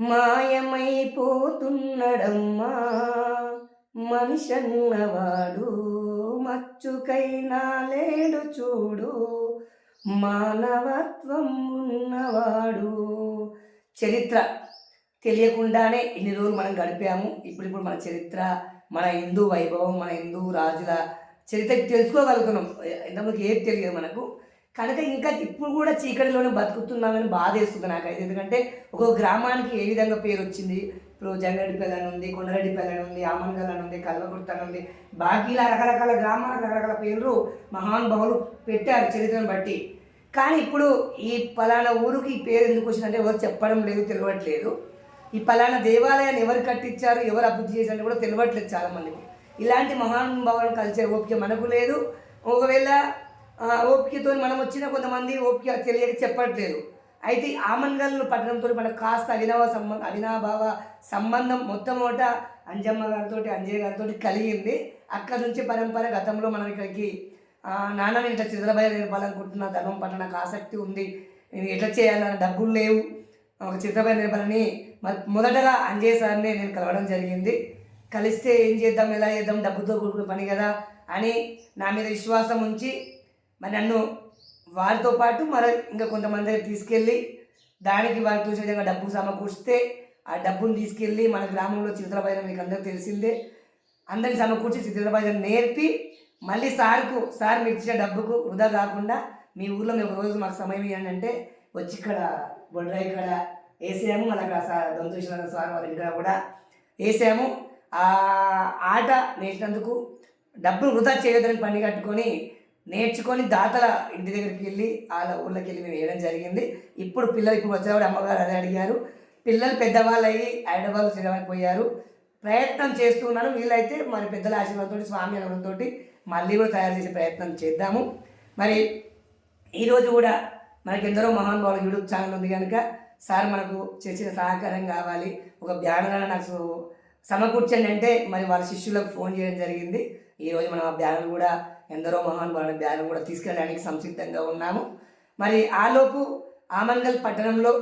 మాయమైపోతున్నడమ్మా. మనిషన్నవాడు మచ్చుకైనా లేడు చూడు. మానవత్వం ఉన్నవాడు. చరిత్ర తెలియకుండానే ఇన్ని రోజులు మనం గడిపాము. ఇప్పుడు ఇప్పుడు మన చరిత్ర మన హిందూ వైభవం మన హిందూ రాజుల చరిత్ర తెలుసుకోగలుగుతున్నాం. ఇంతకుముందు ఏది తెలియదు మనకు. కనుక ఇంకా ఇప్పుడు కూడా చీకటిలోనే బతుకుతున్నామని బాధ వేస్తుంది నాకైతే. ఎందుకంటే ఒక గ్రామానికి ఏ విధంగా పేరు వచ్చింది? ఇప్పుడు జంగరెడ్డిపల్లి అని ఉంది కొండరెడ్డిపల్లి అని ఉంది ఆమన్గల్ అని ఉంది కల్వకుర్త అని ఉంది. బాకీ ఇలా రకరకాల గ్రామాలకు రకరకాల పేర్లు మహానుభావులు పెట్టారు చరిత్రను బట్టి. కానీ ఇప్పుడు ఈ పలానా ఊరికి ఈ పేరు ఎందుకు వచ్చిందంటే ఎవరు చెప్పడం లేదు తెలియట్లేదు. ఈ పలానా దేవాలయాన్ని ఎవరు కట్టించారు ఎవరు అభివృద్ధి చేశారు కూడా తెలియట్లేదు చాలామందికి. ఇలాంటి మహానుభావులను కలిసే ఓపిక మనకు లేదు. ఒకవేళ ఓపికతో మనం వచ్చిన కొంతమంది ఓపిక తెలియక చెప్పట్లేదు. అయితే ఈ ఆమన్గల్ పట్టణంతో మనకు కాస్త అవినవ సంబంధం అవినాభావ సంబంధం మొట్టమొదట అంజమ్మ గారితో అంజయ్య గారితో కలిగింది. అక్కడ నుంచి పరంపర గతంలో మనం ఇక్కడికి నాన్న ఇట్లా చిత్రబయ నేర్పాలనుకుంటున్నా ధర్మం పట్ల నాకు ఆసక్తి ఉంది. నేను ఎట్లా చేయాలని డబ్బులు లేవు. ఒక చిత్రబయ నేర్పాలని మొదటగా అంజయ్య సార్ని నేను కలవడం జరిగింది. కలిస్తే ఏం చేద్దాం ఎలా చేద్దాం డబ్బుతో కూడుకున్న పని కదా అని నా మీద విశ్వాసం ఉంచి మరి నన్ను వారితో పాటు మరి ఇంకా కొంతమంది దగ్గర తీసుకెళ్ళి దానికి వారికి చూసే విధంగా డబ్బు సమకూర్చితే ఆ డబ్బును తీసుకెళ్ళి మన గ్రామంలో చిత్రబయనం మీకు అందరికీ తెలిసిందే. అందరిని సమకూర్చి చిత్రబయనం నేర్పి మళ్ళీ సార్కు సార్ మీరు ఇచ్చిన డబ్బుకు వృధా కాకుండా మీ ఊర్లో మేము రోజు మాకు సమయం ఇవ్వండి అంటే వచ్చి ఇక్కడ బొడ్రాయి ఇక్కడ వేసాము మళ్ళీ అక్కడ సార్ దొంతేశ్వర సార్ వారి ఇంటికాడ కూడా వేసాము ఆ ఆట నేర్చినందుకు డబ్బులు వృధా చేయొద్దని పని కట్టుకొని నేర్చుకొని దాతల ఇంటి దగ్గరికి వెళ్ళి వాళ్ళ ఊళ్ళకి వెళ్ళి మేము వేయడం జరిగింది. ఇప్పుడు పిల్లలు ఇప్పుడు వచ్చేవాడు అమ్మగారు అదే అడిగారు. పిల్లలు పెద్దవాళ్ళు అయ్యి హైదరాబాద్ సినిమాకి ప్రయత్నం చేస్తున్నాను. వీళ్ళైతే మరి పెద్దల ఆశీర్వాదంతో స్వామి అనుభవంతో మళ్ళీ కూడా తయారు చేసే ప్రయత్నం చేద్దాము. మరి ఈరోజు కూడా మనకి ఎందరో మహానుభావులు యూట్యూబ్ ఛానల్ ఉంది కనుక సార్ మనకు చేసిన సహకారం కావాలి. ఒక బ్యానర్ నాకు సమకూర్చండి అంటే మరి వాళ్ళ శిష్యులకు ఫోన్ చేయడం జరిగింది. ఈరోజు మనం ఆ బ్యానర్ కూడా ఎందరో మహానుభావుల ధ్యానం కూడా తీసుకెళ్ళడానికి సంసిద్ధంగా ఉన్నాము. మరి ఆలోపు ఆమన్గల్ పట్టణంలో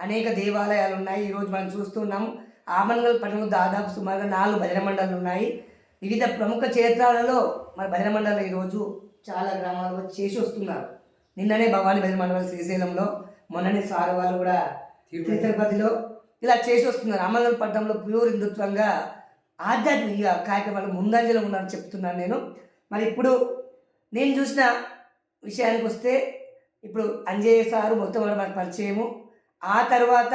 అనేక దేవాలయాలు ఉన్నాయి. ఈరోజు మనం చూస్తున్నాము ఆమన్గల్ పట్టణంలో దాదాపు సుమారుగా నాలుగు భజన మండలాలు ఉన్నాయి. వివిధ ప్రముఖ క్షేత్రాలలో మరి భజన మండలం ఈరోజు చాలా గ్రామాలు చేసి వస్తున్నారు. నిన్ననే భవానీ భజన మండలి శ్రీశైలంలో మొన్ననే సార్ వాళ్ళు కూడా తిరుపతిలో ఇలా చేసి వస్తున్నారు. అమలు పట్టణంలో ప్యూర్ హిందుత్వంగా ఆధ్యాత్మిక కార్యక్రమాలు ముందంజలో ఉన్నారని చెప్తున్నాను నేను. మరి ఇప్పుడు నేను చూసిన విషయానికి వస్తే ఇప్పుడు అంజయ్య సారు మొత్తం కూడా మనకు పరిచయము. ఆ తర్వాత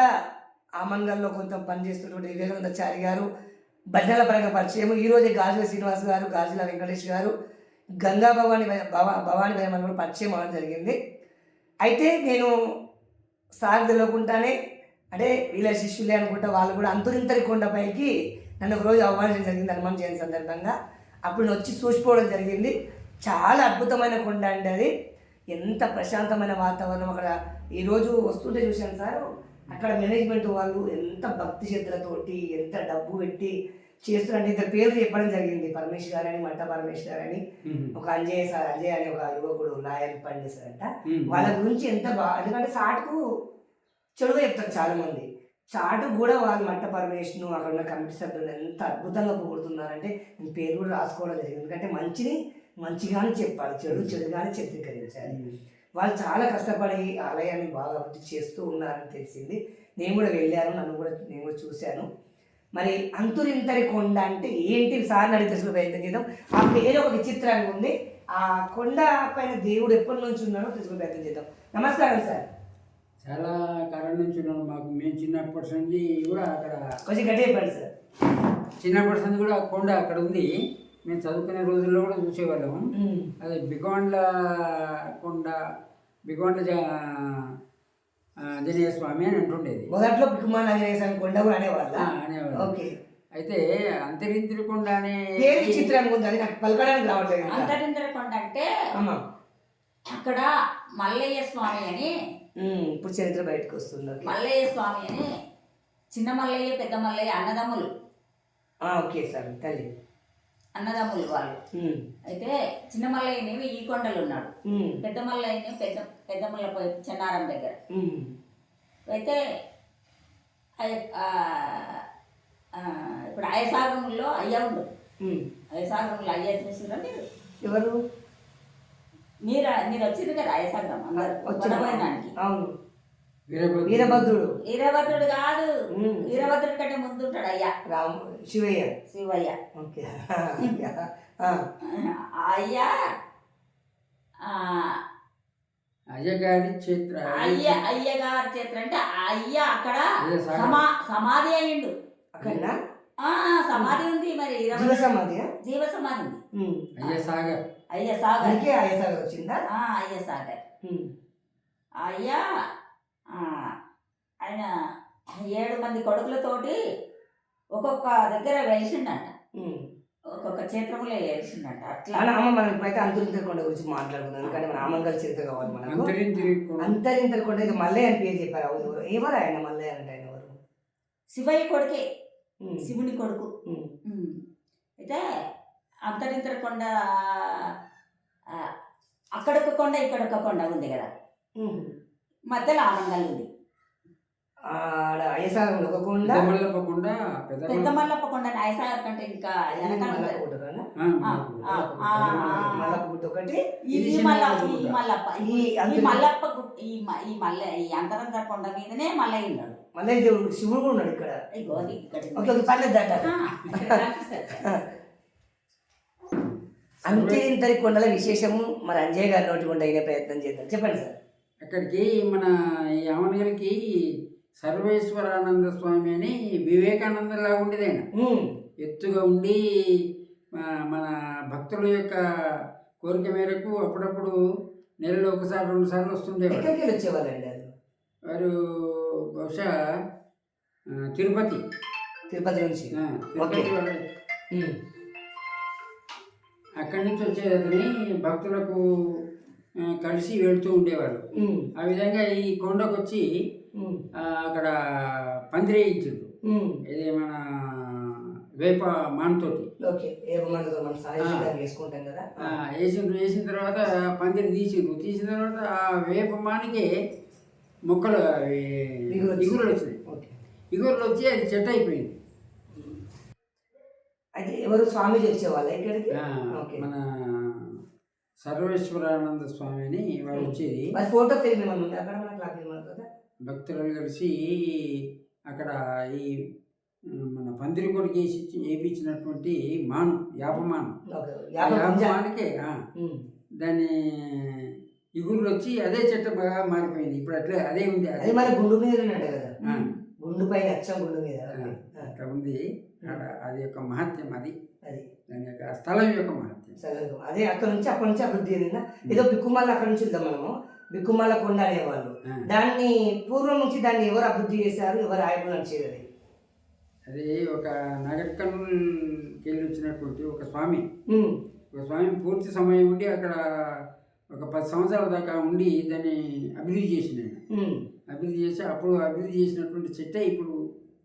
ఆమంగల్లో కొంత పనిచేస్తున్నటువంటి వివేకానందచారి గారు భజనల పరంగా పరిచయము. ఈరోజు గాజుల శ్రీనివాస్ గారు గాజుల వెంకటేష్ గారు గంగా భవాని భవా భవాని భయమని కూడా పరిచయం అవ్వడం జరిగింది. అయితే నేను సార్ తెలియకుండానే అంటే వీళ్ళ శిష్యులే అనుకుంటా వాళ్ళు కూడా అంతురింతరి కొండపైకి నన్ను ఒక రోజు జరిగింది హనుమాన్ జయంతి సందర్భంగా. అప్పుడు నేను వచ్చి చూసిపోవడం జరిగింది. చాలా అద్భుతమైన కొండ అండి అది. ఎంత ప్రశాంతమైన వాతావరణం అక్కడ. ఈరోజు వస్తుంటే చూశాను సార్. అక్కడ మేనేజ్మెంట్ వాళ్ళు ఎంత భక్తి శ్రద్ధలతోటి ఎంత డబ్బు పెట్టి చేస్తున్నారంటే ఇద్దరు పేర్లు చెప్పడం జరిగింది. పరమేష్ గారు అని మట్ట పరమేష్ గారు అని. ఒక అంజయ్ సార్ అంజయ్ అని ఒక యువకుడు లాయర్ పనిచేస్తారంట వాళ్ళ గురించి ఎంత బాగా ఎందుకంటే సాటుకు చెడుగా చెప్తారు చాలా మంది చాటు కూడా వాళ్ళు మట్ట పరమేశ్ను అక్కడ ఉన్న కమిటీ సభ్యులు ఎంత అద్భుతంగా పొగుడుతున్నారంటే నేను పేరు కూడా రాసుకోవడం జరిగింది. ఎందుకంటే మంచిని మంచిగానే చెప్పాలి చెడు చెడుగానే చిత్రీకరించాలి. వాళ్ళు చాలా కష్టపడి ఆలయాన్ని బాగా అభివృద్ధి చేస్తూ ఉన్నారని తెలిసింది. నేను కూడా వెళ్ళాను నన్ను కూడా నేను కూడా చూశాను. మరి అంతురింతరి కొండ అంటే ఏంటి? సార్ అడిగి తెలుసుకునే ప్రయత్నం చేద్దాం. ఆ పేరు ఒక విచిత్రంగా ఉంది. ఆ కొండ పైన దేవుడు ఎప్పటి నుంచి ఉన్నాడో తెలుసుకునే ప్రయత్నం చేద్దాం. నమస్కారం సార్. చాలా కాలం నుంచి ఉన్నాను మాకు మేము చిన్నప్పటి నుంచి కూడా అక్కడ కొంచెం గట్టి చెప్పండి సార్. చిన్నప్పటి నుంచి కూడా కొండ అక్కడ ఉంది. మేము చదువుకునే రోజుల్లో కూడా చూసేవాళ్ళము ఉమ్. అది బిగోండ్ల కొండ బిగోండ్ల ఆంజనేయ స్వామి అని అంటుండేది. మొదట్లో కుమార్ ఆంజనేయ స్వామి కొండ కూడా అనేవాళ్ళ? అనేవాళ్ళు. ఓకే. అయితే అంతరింద్రి కొండ అనే పేరు విచిత్రంగా ఉంది. అది నాకు పలకడానికి రావట్లేదు. అంతరింద్రకొండ అంటే అమ్మా. అక్కడ మల్లయ్య స్వామి అని ఇప్పుడు చరిత్ర బయటకు వస్తుంది. మల్లయ్య స్వామి అని చిన్న మల్లయ్య పెద్ద మల్లయ్య అన్నదమ్ములు. ఓకే సార్ తల్లి. అన్నదమ్ములు వాళ్ళు. అయితే చిన్న మల్లయ్యనేవి ఈ కొండలు ఉన్నాడు. పెద్ద మల్లయ్యని పెద్ద పెద్ద మల్ల చెన్నారం దగ్గర. అయితే ఇప్పుడు అయ్యసాగరంలో అయ్య ఉండు. అయ్యసాగరంలో అయ్య చూసిరా మీరు ఎవరు? మీరు మీరు వచ్చింది కదా అయ్యసాగరం అందరు వచ్చిన వనభోజనానికి. అవును. వీరభద్రుడు. వీరభద్రుడు. కాదు. వీరభద్రుడి కంటే ముందు ఉంటాడు అయ్య. రామ్ శివయ్య. శివయ్య. ఓకే. ఆ, ఆ. అయ్య అయ్యగారి క్షేత్ర అయ్య అయ్యగారి చేత అంటే అయ్య అక్కడ. సమా సమాధి అయ్యిండు. అక్కడనా? ఆ. సమాధి ఉంది మరి జీవ సమాధి జీవ సమాధి ఉంది. అయ్య సాగర్. అయ్య సాగర్. అందుకే అయ్యసాగర్ వచ్చిందా? ఆ, అయ్య సాగర్. అయ్య ఆ, ఆయన ఏడు మంది కొడుకులతోటి ఒక్కొక్క దగ్గర వెలిసిండంట. ఒక్కొక్క క్షేత్రంలో వెలిసిండంట. అట్లా. మన అమ్మ మనం ఇప్పుడైతే అంతరింతల కొండ గురించి మాట్లాడుకుందాం. ఎందుకంటే మన అమ్మగల చరిత్ర కావాలి మనకు. అంతరించి అంతరింతల కొండ ఇది మల్లయ్య అని పేరు చెప్పారు. అవును ఎవరు? ఎవరు ఆయన? మల్లయ్య అంటే ఆయన ఎవరు? శివయ్య కొడుకే. శివుని కొడుకు. అయితే అంతరింతల కొండ అక్కడొక కొండ ఇక్కడొక కొండ ఉంది కదా. మధ్యలో ఆనందాలు ఉంది. ఒక కొండ పెద్ద పెద్ద మల్లప్ప కొండ నాయసాగర్ కంటే ఇంకా. మల్లప్ప ఒకటి. ఈ ఇది. ఈ మల్లప్ప ఈ మల్లప్ప ఈ మ- ఈ మల్ల ఈ అంతరంగ కొండ మీదనే మల్లయ్య ఉన్నాడు. మల్లయ్య దేవుడు శివుడు కూడా ఉన్నాడు ఇక్కడ. ఓకే పర్లేదు దాట కనిపిస్తది. అంతరింతరి కొండల విశేషము మరి అంజయ్ గారి నోటి కొండ అయిన ప్రయత్నం చేద్దాం. చెప్పండి సార్. అక్కడికి మన ఈ యామనగిరికి సర్వేశ్వరానంద స్వామి అని వివేకానందలా ఉండేది ఆయన. ఎత్తుగా ఉండి మన భక్తుల యొక్క కోరిక మేరకు అప్పుడప్పుడు నెలలో ఒకసారి రెండు సార్లు వస్తుండేవారు వారు బహుశా తిరుపతి. తిరుపతి నుంచి. అక్కడి నుంచి వచ్చేదని భక్తులకు కలిసి వెళ్తూ ఉండేవారు. ఆ విధంగా ఈ కొండకు వచ్చి అక్కడ పందిరేయించారు ఉమ్. ఇది మన వేప మాన్తోటి. వేసిన వేసిన తర్వాత పందిరి తీసిండ్రు. తీసిన తర్వాత ఆ వేప మానికి మొక్కలు ఇగురులు వచ్చినాయి ఇగురులు వచ్చి అది చెట్టు అయిపోయింది. అయితే ఎవరు స్వామీజీ వచ్చేవాళ్ళ ఇక్కడికి. మన సర్వేశ్వరానంద స్వామి అని వారు వచ్చేది. ఫోటో ఫిల్మ్ ఏమైనా ఉంది? అక్కడ మనకు లాభం ఏమన్నా కదా భక్తులు కలిసి అక్కడ ఈ మన పందిరి కొడుకు వేసి వేయించినటువంటి మాను యాపమాను. యాపమానికే ఆ, దాని ఇగురులు వచ్చి అదే చెట్టు బాగా మారిపోయింది. ఇప్పుడు అట్లే అదే ఉంది అది మరి గుండు మీద కదా? గుండు పైన అచ్చం గుండు మీద. అట్లా ఉంది. అది యొక్క మహత్యం అది. అది. దాని యొక్క స్థలం యొక్క మహత్యం. సరే అదే అక్కడ నుంచి అక్కడ నుంచి అభివృద్ధి చెందిందా? ఏదో బిక్కుమాల అక్కడ నుంచి వెళ్దాం మనము. బిక్కుమాల కొండ అనేవాళ్ళు. దాన్ని పూర్వం నుంచి దాన్ని ఎవరు అభివృద్ధి చేశారు? ఎవరు ఆయకులు నడిచేది అది ఒక నగరికల్కి వెళ్ళి వచ్చినటువంటి ఒక స్వామి. ఒక స్వామి పూర్తి సమయం ఉండి అక్కడ ఒక పది సంవత్సరాల దాకా ఉండి దాన్ని అభివృద్ధి ఉమ్. అభివృద్ధి చేసి అప్పుడు అభివృద్ధి చేసినటువంటి చెట్టే ఇప్పుడు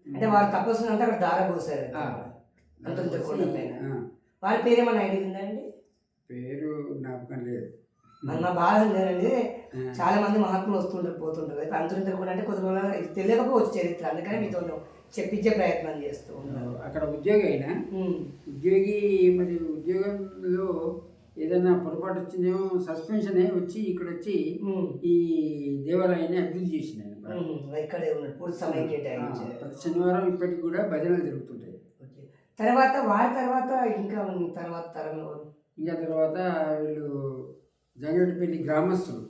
అంటే వారు తపస్సు అంటే అక్కడ దార పోసారు వారి పేరు ఏమన్నా ఐడియా ఉందండి పేరు జ్ఞాపకం లేదు. అది మా బాధ ఏంటంటే చాలా మంది మహాత్ములు వస్తుంటారు పోతుంటారు. అయితే అంతరింతలు కూడా అంటే కొద్దిగా ఇది తెలియకపోవచ్చు చరిత్ర. అందుకని మీతో చెప్పించే ప్రయత్నం చేస్తూ ఉన్నారు అక్కడ ఉద్యోగి అయినా. ఉద్యోగి మరి ఉద్యోగంలో ఏదైనా పొరపాటు వచ్చిందేమో సస్పెన్షన్ వచ్చి ఇక్కడ వచ్చి. ఈ దేవాలయాన్ని అభివృద్ధి. ఇక్కడే ఉన్నాడు పూర్తి సమయం ఆ, కేటాయించారు ప్రతి శనివారం ఇప్పటికి కూడా భజనలు జరుగుతుంటాయి. తర్వాత వారి తర్వాత ఇంకా తర్వాత తరం ఎవరు? ఇంకా తర్వాత వీళ్ళు జంగటిపల్లి గ్రామస్తులు.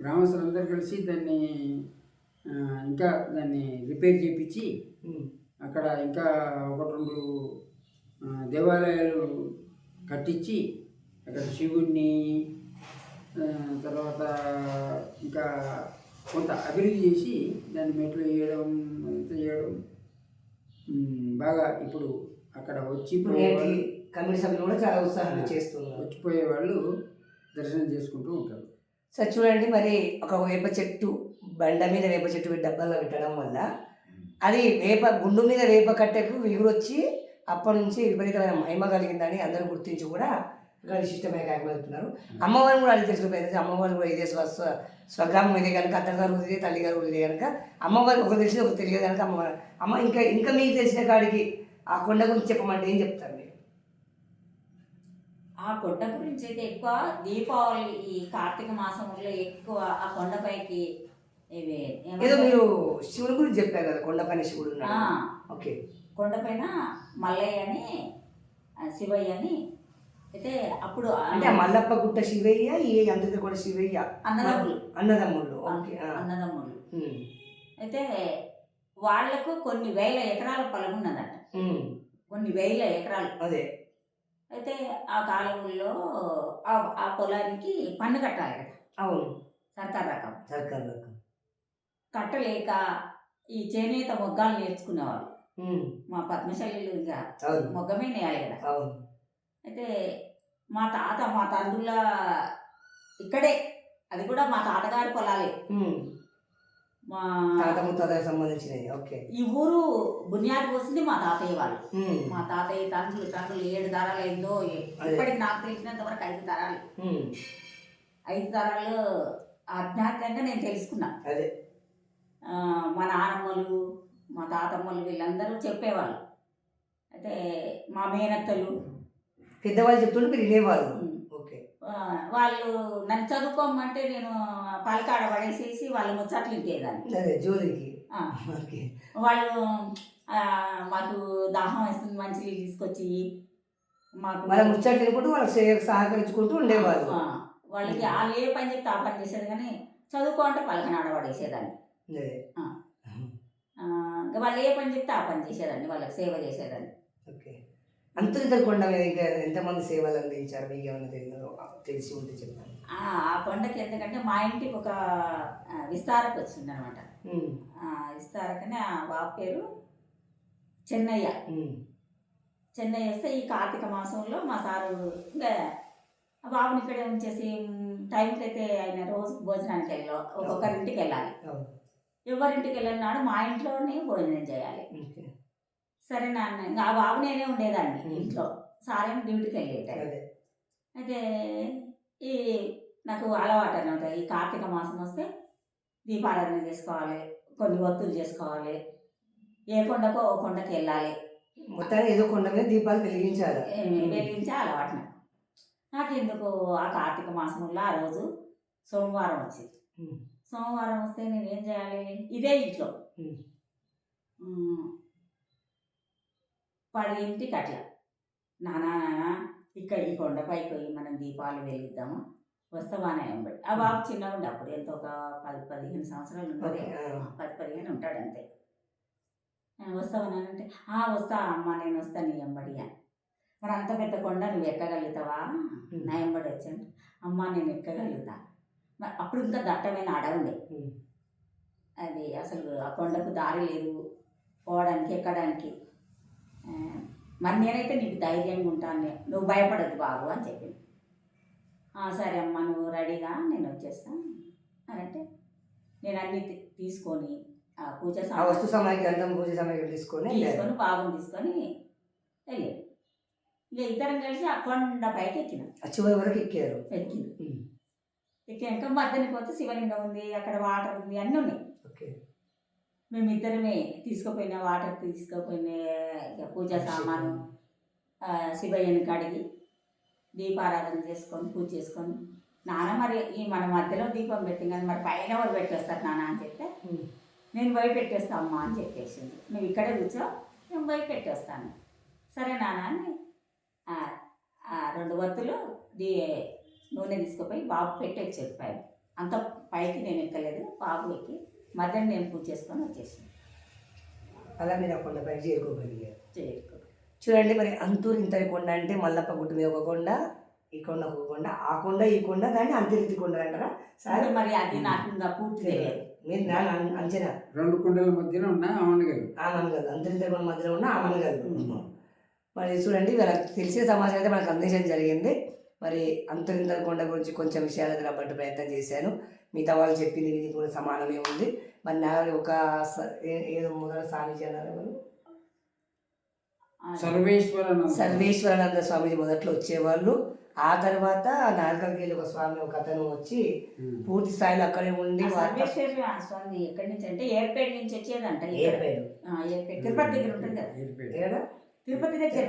గ్రామస్తులు అందరూ కలిసి దాన్ని ఇంకా దాన్ని రిపేర్ చేయించి. అక్కడ ఇంకా ఒకటి రెండు దేవాలయాలు కట్టించి అక్కడ శివుణ్ణి ఆ, తర్వాత ఇంకా కొంత అభివృద్ధి చేసి దాన్ని మెట్లు వేయడం అంతా చేయడం బాగా ఇప్పుడు అక్కడ వచ్చి కమిటీ సభ్యులు కూడా చాలా ఉత్సాహంగా చేస్తున్నారు. వచ్చిపోయే వాళ్ళు దర్శనం చేసుకుంటూ ఉంటారు. సార్ చూడండి మరి ఒక వేప చెట్టు బండ మీద వేప చెట్టు డబ్బాలో పెట్టడం వల్ల అది వేప గుండు మీద వేప కట్టెకు విగురు వచ్చి అప్పటి నుంచి విపరీతమైన మహిమ కలిగిందని అందరూ గుర్తించి కూడా ఇక్కడ విశిష్టమైన కార్యక్రమం జరుపుతున్నారు అమ్మవారిని కూడా అడిగి తెలుసుకుపోయింది అమ్మవారు కూడా ఇదే స్వ స్వ- స్వగ్రామం ఇదే కనుక అత్తగారు గారు ఇదే తల్లి గారు ఇదే కనుక అమ్మవారికి ఒక తెలిసి ఒక తెలియదు కనుక అమ్మవారు అమ్మ ఇంకా ఇంకా మీకు తెలిసిన కాడికి ఆ కొండ గురించి చెప్పమంటే ఏం చెప్తారు మీరు? ఆ కొండ గురించి అయితే ఎక్కువ దీపావళి ఈ కార్తీక మాసంలో ఎక్కువ ఆ కొండపైకి ఏదో? మీరు శివుని గురించి చెప్పారు కదా కొండపైన శివుడు ఓకే. కొండపైన మల్లయ్య అని శివయ్య అని అయితే అప్పుడు అంటే మల్లప్ప గుట్ట శివయ్య ఏ అంతది కూడా శివయ్య. అన్నదమ్ములు. అన్నదమ్ముళ్ళు. అన్నదమ్ములు. అయితే వాళ్ళకు కొన్ని వేల ఎకరాల పొలం ఉన్నదట. కొన్ని వేల ఎకరాలు. అదే. అయితే ఆ కాలంలో ఆ ఆ పొలానికి పన్ను కట్టాలి కదా అవును. సర్కార్ రకం. సర్కార్ రకం. కట్టలేక ఈ చేనేత మొగ్గాలు నేర్చుకునేవాళ్ళు. మా పద్మశైలిలు ఇంకా అవును. మొగ్గమే నేయాలి కదా. అవును. అయితే మా తాత మా తండ్రుల ఇక్కడే అది కూడా మా తాతగారి పొలాలే. మా తాత ముత్తాతకు సంబంధించినవి ఓకే ఈ ఊరు బునియాది పోసింది మా తాతయ్య వాళ్ళు. మా తాతయ్య తండ్రులు తండ్రులు ఏడు తరాలు అయిందో అదే. ఇప్పటికి నాకు తెలిసినంత వరకు ఐదు తరాలు. ఐదు తరాలు ఆధ్యాత్మికంగా నేను తెలుసుకున్నా అదే మా నానమ్మలు మా తాతమ్మలు వీళ్ళందరూ చెప్పేవాళ్ళు అయితే మా మేనత్తలు పెద్దవాళ్ళు చెప్తుంటే మీరు వినేవాళ్ళు. ఓకే. వాళ్ళు నన్ను చదువుకోమంటే నేను పలకాడ పడేసేసి వాళ్ళ ముచ్చట్లు ఇంటేదాన్ని అదే జోలికి. ఓకే. వాళ్ళు మాకు దాహం వేస్తుంది మంచి నీళ్ళు తీసుకొచ్చి మాకు వాళ్ళ ముచ్చట్లు వాళ్ళకి సే- సహకరించుకుంటూ ఉండేవాళ్ళు. వాళ్ళకి వాళ్ళు ఏ పని చెప్తే ఆ పని చేసేది కానీ చదువుకో అంటే పలకనాడ పడేసేదాన్ని. వాళ్ళు ఏ పని చెప్తే ఆ పని చేసేదాన్ని వాళ్ళకి సేవ చేసేదాన్ని. ఓకే. అంతరితర కొండ మీద ఇంకా ఎంతమంది సేవలు అందించారు? మీకు ఏమైనా తెలియదు తెలిసి ఉంటే చెప్పండి. ఆ కొండకి ఎందుకంటే మా ఇంటికి ఒక విస్తారకు వచ్చింది అనమాట. విస్తారకనే ఆ బాబు పేరు చెన్నయ్య. చెన్నయ్య వస్తే ఈ కార్తీక మాసంలో మా సారు ఇంకా బాబుని ఇక్కడే ఉంచేసి టైంకి అయితే ఆయన రోజు భోజనానికి వెళ్ళాం ఒక్కొక్కరింటికి వెళ్ళాలి. ఎవరింటికి వెళ్ళినాడు మా ఇంట్లోనే భోజనం చేయాలి. సరే నాన్న ఇంకా ఆ బాబు నేనే ఉండేదాన్ని. ఇంట్లో. సారేమో డ్యూటీకి వెళ్ళేటాడు అదే. అయితే ఈ నాకు అలవాటు అనమాట ఈ కార్తీక మాసం వస్తే దీపారాధన చేసుకోవాలి కొన్ని ఒత్తులు చేసుకోవాలి. ఏ కొండకో ఓ కొండకి వెళ్ళాలి. మొత్తానికి ఏదో కొండ మీద దీపాలు వెలిగించాలి? వెలిగించే అలవాటు నాకు. నాకు ఎందుకు ఆ కార్తీక మాసంలో ఆ రోజు సోమవారం వచ్చింది. సోమవారం వస్తే నేను ఏం చేయాలి? ఇదే ఇంట్లో. ఉమ్, పదింటికి అట్లా. నానా నానా ఇక్కడ ఈ కొండపైకి పోయి మనం దీపాలు వెలిగిద్దాము. వస్తావానే వెంబడి ఆ బాబు చిన్నగా ఉండే. అప్పుడు ఎంత ఒక పది పదిహేను సంవత్సరాలు ఉంటుంది. పది పదిహేను ఉంటాడు అంతే. అంటే ఆ వస్తా అమ్మ నేను వస్తా నీ ఎంబడి అని. మరి అంత పెద్ద కొండ నువ్వు ఎక్కగలుగుతావా? నా ఎంబడి వచ్చాను అమ్మ నేను ఎక్కగలుగుతా. మరి అప్పుడు ఇంకా దట్టమైన అడవుండే. అది అసలు ఆ కొండకు దారి లేదు. పోవడానికి ఎక్కడానికి. మరి నేనైతే నీకు ధైర్యంగా ఉంటాను నువ్వు భయపడద్దు బాబు అని చెప్పింది "ఆ, సరే అమ్మ నువ్వు రెడీగా నేను వచ్చేస్తాను అని అంటే నేను అన్ని తీసుకొని ఆ పూజ వస్తు సమయానికి అంతం పూజ సమయానికి తీసుకొని తీసుకొని బాబుని తీసుకొని వెళ్ళాను ఇక ఇద్దరం కలిసి ఆ కొండ పైకి ఎక్కినాం. చివరి వరకు ఎక్కారు. ఎక్కింది. ఎక్కాక మధ్యాహ్నం పోతే శివలింగం ఉంది అక్కడ వాటర్ ఉంది అన్నీ ఉన్నాయి. మేమిద్దరమే తీసుకుపోయిన వాటర్ తీసుకుపోయిన ఇక పూజా సామాను శివయ్యని కడిగి దీపారాధన చేసుకొని పూజ చేసుకొని. నాన్న మరి ఈ మన మధ్యలో దీపం పెట్టింది కానీ మరి పైన ఎవరు పెట్టేస్తారు నాన్న అని చెప్తే. నేను పోయి పెట్టేస్తా అమ్మా అని చెప్పేసింది. నువ్వు ఇక్కడే కూర్చో నేను పోయి పెట్టేస్తాను. సరే నాన్న అని రెండు వత్తులు దీ నూనె తీసుకుపోయి బాబు పెట్టి వచ్చేది పైన అంత పైకి నేను ఎక్కలేదు బాబు ఎక్కి మధ్యాహ్నం నేను పూజ చేసుకొని వచ్చేసింది అలా మీరు ఆ కొండపై చేరుకోగలిగారు. చూడండి మరి అంతూరు ఇంతరి కొండ అంటే మల్లప్ప గుట్టు మీద ఒక కొండ ఈ కొండ ఒక కొండ ఆ కొండ ఈ కొండ దాన్ని అంతరితి కొండ అంటారా? సరే? మరి అది నాకు ఇంకా పూర్తి తెలియదు. మీరు నా అంచనా. రెండు కుండల మధ్యన ఉన్న ఆమనగలు ఆమనగల్ అంతరిత కొండ మధ్యలో ఉన్న ఆమనగల్ మరి చూడండి మనకు తెలిసిన సమాచారం అయితే మనకు అందించడం జరిగింది. మరి అంతరింతర కొండ గురించి కొంచెం విషయాలు రాబట్టే ప్రయత్నం చేశాను. మిగతా వాళ్ళు చెప్పింది ఇది కూడా సమానమే ఉంది. మరి నా ఒక ఏదో మొదల సాధించి అన్నారు ఎవరు? సర్వేశ్వరానంద సర్వేశ్వరానంద స్వామిజీ మొదట్లో వచ్చేవాళ్ళు. ఆ తర్వాత నారకల్కి వెళ్ళి ఒక స్వామి ఒక అతను వచ్చి. పూర్తి స్థాయిలో అక్కడే ఉండి స్వామి ఎక్కడి నుంచి అంటే ఏర్పేట నుంచి వచ్చేదంట ఏర్పేట. తిరుపతి దగ్గర ఉంటుంది కదా? తిరుపతి దగ్గర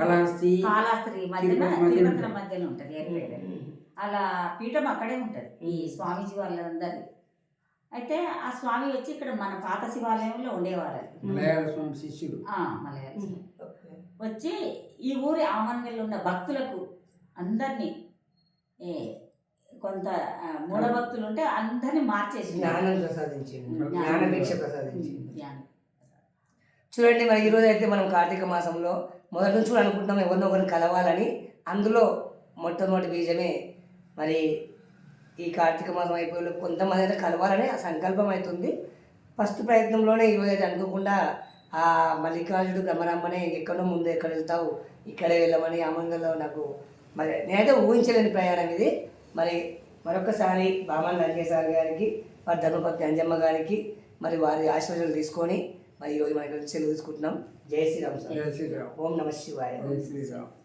కళాస్తి కాళాస్త్రి మధ్యన తిరుపతి మధ్యన తిరుపతిల ఉంటుంది. మధ్యన ఉంటుంది అలా పీఠం అక్కడే ఉంటుంది ఈ స్వామీజీ వాళ్ళందరి. అయితే ఆ స్వామి వచ్చి ఇక్కడ మన పాత శివాలయంలో ఉండేవారు. మలయాళ స్వామి శిష్యుడు. ఆ, మలయాళ ఓకే. వచ్చి ఈ ఊరి ఆమన్గల్లో ఉన్న భక్తులకు అందరినీ ఏ, కొంత మూఢభక్తులు ఉంటే అందరినీ మార్చేసి జ్ఞానం ప్రసాదించింది. జ్ఞానభిక్ష ప్రసాదించింది. జ్ఞానం. చూడండి మరి ఈరోజు అయితే మనం కార్తీక మాసంలో మొదటి నుంచి కూడా అనుకుంటున్నాం ఎవరినో ఒకరిని కలవాలని. అందులో మొట్టమొదటి బీజమే మరి ఈ కార్తీక మాసం అయిపోయే కొంతమంది అయితే కలవాలని ఆ సంకల్పం అవుతుంది. ఫస్ట్ ప్రయత్నంలోనే ఈరోజు అయితే అనుకోకుండా ఆ మల్లికార్జుడు బ్రహ్మరామ్మనే ఎక్కడో ముందు ఎక్కడ వెళ్తావు ఇక్కడే వెళ్ళమని ఆమంగంలో నాకు మరి నేనైతే ఊహించలేని ప్రయాణం ఇది. మరి మరొకసారి బామన్ రంగేశ్వర గారికి వారి ధర్మపతి అంజమ్మ గారికి మరి వారి ఆశీర్వాదాలు తీసుకొని మరి ఈరోజు మనకి సెలవు తీసుకుంటున్నాం. జై శ్రీరామ్ సార్. ఓం నమ శివాయ. జై శ్రీరామ్.